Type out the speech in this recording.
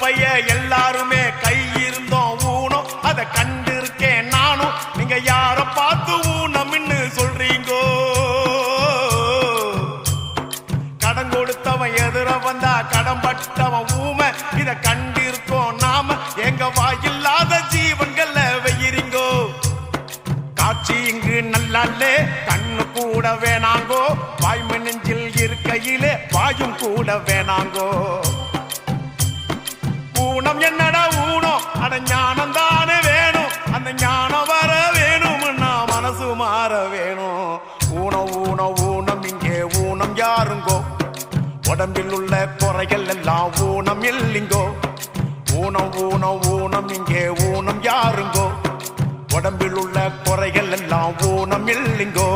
பைய எல்லாருமே கை இருந்தோம் ஊனும். அதை கண்டு இருக்கேன் நானும். நீங்க யார பார்த்து ஊனமின்னு சொல்றீங்கோ? கடன் கொடுத்தவன் எதிர வந்தா கடன் பட்டவன் ஊமை. இத கண்டிருக்கோம் நாம. எங்க வாயில்லாத ஜீவன்கள்ல வெயிரிங்கோ காட்சி இங்கு நல்லாலே கண்ணு கூட வேணாங்கோ. வாய்மை நெஞ்சில் இருக்கையிலே வாயும் கூட வேணாங்கோ. ஊனம் என்னடா ஊனம்? அட ஞானம் தானே வேணும். அந்த ஞானம் வர வேணும்னா மனசு மாற வேணும். ஊனம் ஊனம் ஊனம். இங்கே ஊனம் யாருங்கோ? உடம்பில் உள்ள குறைகள் எல்லாம் ஊனம் இல்லைங்கோ? ஊனம் ஊனம் ஊனம். இங்கே ஊனம் யாருங்கோ? உடம்பில் உள்ள குறைகள் எல்லாம் ஊனம் இல்லைங்கோ?